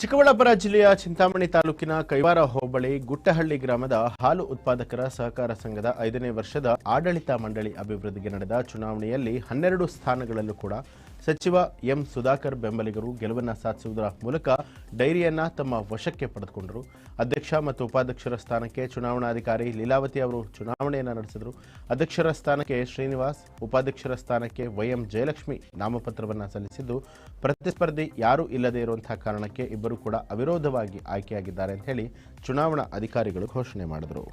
ಚಿಕ್ಕಬಳ್ಳಾಪುರ ಜಿಲ್ಲೆಯ ಚಿಂತಾಮಣಿ ತಾಲೂಕಿನ ಕೈವಾರ ಹೋಬಳಿ ಗುಟ್ಟಹಳ್ಳಿ ಗ್ರಾಮದ ಹಾಲು ಉತ್ಪಾದಕರ ಸಹಕಾರ ಸಂಘದ ಐದನೇ ವರ್ಷದ ಆಡಳಿತ ಮಂಡಳಿ ಅಭಿವೃದ್ಧಿಗೆ ನಡೆದ ಚುನಾವಣೆಯಲ್ಲಿ ಹನ್ನೆರಡು ಸ್ಥಾನಗಳಲ್ಲೂ ಕೂಡ ಸಚಿವ ಎಂ ಸುಧಾಕರ್ ಬೆಂಬಲಿಗರು ಗೆಲುವನ್ನು ಸಾಧಿಸುವುದರ ಮೂಲಕ ಡೈರಿಯನ್ನ ತಮ್ಮ ವಶಕ್ಕೆ ಪಡೆದುಕೊಂಡರು. ಅಧ್ಯಕ್ಷ ಮತ್ತು ಉಪಾಧ್ಯಕ್ಷರ ಸ್ಥಾನಕ್ಕೆ ಚುನಾವಣಾಧಿಕಾರಿ ಲೀಲಾವತಿ ಅವರು ಚುನಾವಣೆಯನ್ನು ನಡೆಸಿದರು. ಅಧ್ಯಕ್ಷರ ಸ್ಥಾನಕ್ಕೆ ಶ್ರೀನಿವಾಸ್, ಉಪಾಧ್ಯಕ್ಷರ ಸ್ಥಾನಕ್ಕೆ ವೈಎಂ ಜಯಲಕ್ಷ್ಮಿ ನಾಮಪತ್ರವನ್ನು ಸಲ್ಲಿಸಿದ್ದು, ಪ್ರತಿಸ್ಪರ್ಧಿ ಯಾರೂ ಇಲ್ಲದೇ ಇರುವಂತಹ ಕಾರಣಕ್ಕೆ ಇಬ್ಬರು ಕೂಡ ಅವಿರೋಧವಾಗಿ ಆಯ್ಕೆಯಾಗಿದ್ದಾರೆ ಅಂತ ಹೇಳಿ ಚುನಾವಣಾ ಅಧಿಕಾರಿಗಳು ಘೋಷಣೆ ಮಾಡಿದರು.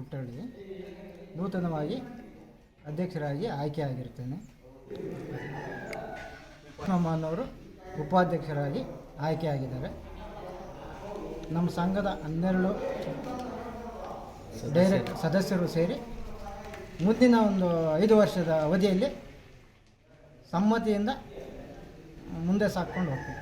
ಗುಟ್ಟಳ್ಳಿ ನೂತನವಾಗಿ ಅಧ್ಯಕ್ಷರಾಗಿ ಆಯ್ಕೆಯಾಗಿರ್ತೇನೆ ಅವರು ಉಪಾಧ್ಯಕ್ಷರಾಗಿ ಆಯ್ಕೆಯಾಗಿದ್ದಾರೆ ನಮ್ಮ ಸಂಘದ ಹನ್ನೆರಡು ಡೈರೆಕ್ಟ್ ಸದಸ್ಯರು ಸೇರಿ ಮುಂದಿನ ಒಂದು ಐದು ವರ್ಷದ ಅವಧಿಯಲ್ಲಿ ಸಮ್ಮತಿಯಿಂದ ಮುಂದೆ ಸಾಕ್ಕೊಂಡು ಹೋಗ್ತೀವಿ.